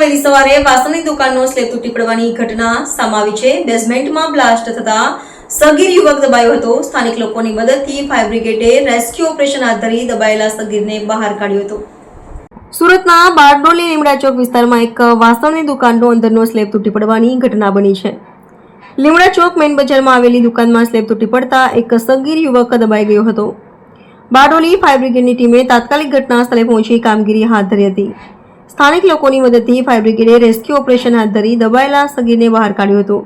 વહેલી સવારે વાસણની દુકાનનો સ્લેબ તૂટી ઘટના સામે છે. બેઝમેન્ટમાં બ્લાસ્ટ થતા સગીર યુવક દબાયો હતો. સ્થાનિક લોકોની મદદથી ફાયર બ્રિગેડે રેસ્ક્યુ ઓપરેશન હાથ ધરી દબાયેલા સગીરને બહાર કાઢ્યો હતો. સુરતના બારડોલી લીમડા ચોક વિસ્તારમાં એક વાસણની દુકાનનો અંદરનો સ્લેબ તૂટી પડવાની ઘટના બની છે. લીમડા ચોક મેઇન બજારમાં આવેલી દુકાનમાં સ્લેબ તૂટી પડતા એક સગીર યુવક દબાઈ ગયો હતો. બારડોલી ફાયર બ્રિગેડની ટીમે તાત્કાલિક ઘટના સ્થળે પહોંચી કામગીરી હાથ ધરી હતી. સ્થાનિક લોકોની મદદથી ફાયર બ્રિગેડે રેસ્ક્યુ ઓપરેશન હાથ ધરી દબાયેલા સગીરને બહાર કાઢ્યો હતો.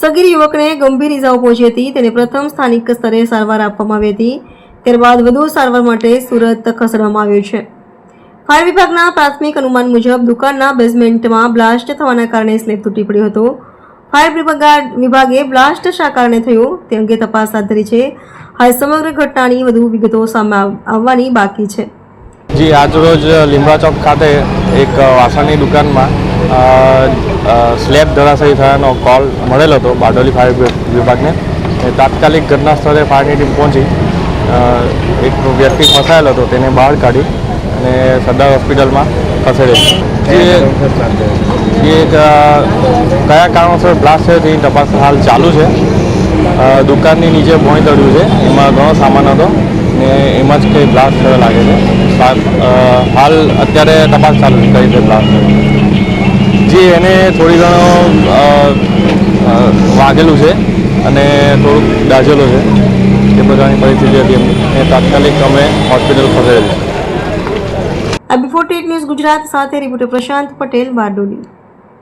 સગીર યુવકને ગંભીર ઇજાઓ પહોંચી હતી. તેને પ્રથમ સ્થાનિક સ્તરે સારવાર આપવામાં આવી હતી. ત્યારબાદ વધુ સારવાર માટે સુરત ખસેડવામાં આવ્યો છે. ફાયર વિભાગના પ્રાથમિક અનુમાન મુજબ દુકાનના બેઝમેન્ટમાં બ્લાસ્ટ થવાના કારણે સ્લેબ તૂટી પડ્યો હતો. ફાયર વિભાગ બ્લાસ્ટ શા કારણે થયો તે અંગે તપાસ હાથ ધરી છે. હાલ સમગ્ર ઘટનાની વધુ વિગતો સામે આવવાની બાકી છે. જી આજરોજ લીમડા ચોક ખાતે એક વાસણની દુકાનમાં સ્લેબ ધરાશયી થયાનો કોલ મળેલો હતો બારડોલી ફાયર વિભાગને. એ તાત્કાલિક ઘટના સ્થળે ફાયરની ટીમ પહોંચી. એક વ્યક્તિ ફસાયેલો હતો તેને બહાર કાઢી અને સરદાર હોસ્પિટલમાં ખસેડેલ જે કયા કારણોસર બ્લાસ્ટ થયો તેની તપાસ હાલ ચાલુ છે. દુકાનની નીચે ભોંય તળ્યું છે એમાં ઘણો સામાન હતો. ને એમાં જ કંઈ બ્લાસ્ટ થયો લાગે છે. હાલ અત્યારે તપાસ ચાલુ છે કઈ રીતે બ્લાસ્ટ થયો. જી, એને થોડી ઘણો વાગેલું છે અને થોડુંક દાજેલો છે. એ બધાની પરિસ્થિતિ હતી એમની. તાત્કાલિક અમે હોસ્પિટલ ખસેડેલી છે આ બિફોર એટ ન્યૂઝ ગુજરાત સાથે રિપોર્ટર પ્રશાંત પટેલ બારડોલી